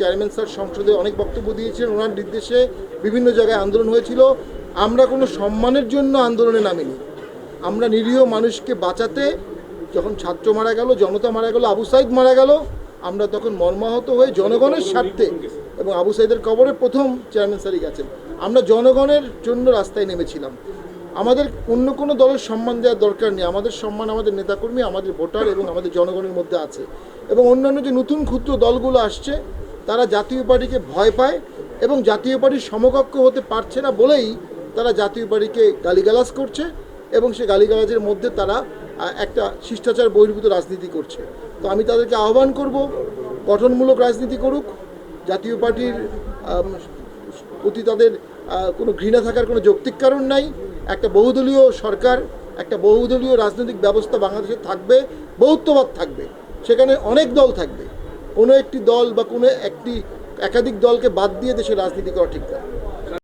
Chairman sir সংসদে অনেক বক্তব্য দিয়েছিলেন ওনার নির্দেশে বিভিন্ন জায়গায় আন্দোলন হয়েছিল। আমরা কোনো সম্মানের জন্য আন্দোলনে নামিনি। আমরা নিরীহ মানুষকে বাঁচাতে যখন ছাত্র মারা গেল, জনতা মারা গেল, আবু সাইদ মারা গেল, আমরা তখন মর্মাহত হয়ে জনগণের স্বার্থে এবং আবু সাইদের কবরে প্রথম চেয়ারম্যান স্যারই গেছেন। আমরা জনগণের জন্য রাস্তায় নেমেছিলাম। আমাদের অন্য কোনো দলের সম্মান দেওয়ার দরকার নেই। আমাদের সম্মান আমাদের নেতাকর্মী, আমাদের ভোটার এবং আমাদের জনগণের মধ্যে আছে। এবং অন্যান্য যে নতুন ক্ষুদ্র দলগুলো আসছে তারা জাতীয় পার্টিকে ভয় পায় এবং জাতীয় পার্টির সমকক্ষ হতে পারছে না বলেই তারা জাতীয় পার্টিকে গালিগালাজ করছে এবং সে গালিগালাজের মধ্যে তারা একটা শিষ্টাচার বহির্ভূত রাজনীতি করছে। তো আমি তাদেরকে আহ্বান করব, গঠনমূলক রাজনীতি করুক, জাতীয় পার্টির প্রতি তাদের কোনো ঘৃণা থাকার কোনো যৌক্তিক কারণ নাই। একটা বহুদলীয় সরকার, একটা বহুদলীয় রাজনৈতিক ব্যবস্থা বাংলাদেশে থাকবে, বহুত্ববাদ থাকবে। সেখানে অনেক দল থাকবে। কোনো একটি দল বা কোনো একটি একাধিক দলকে বাদ দিয়ে দেশের রাজনীতি করা ঠিক না।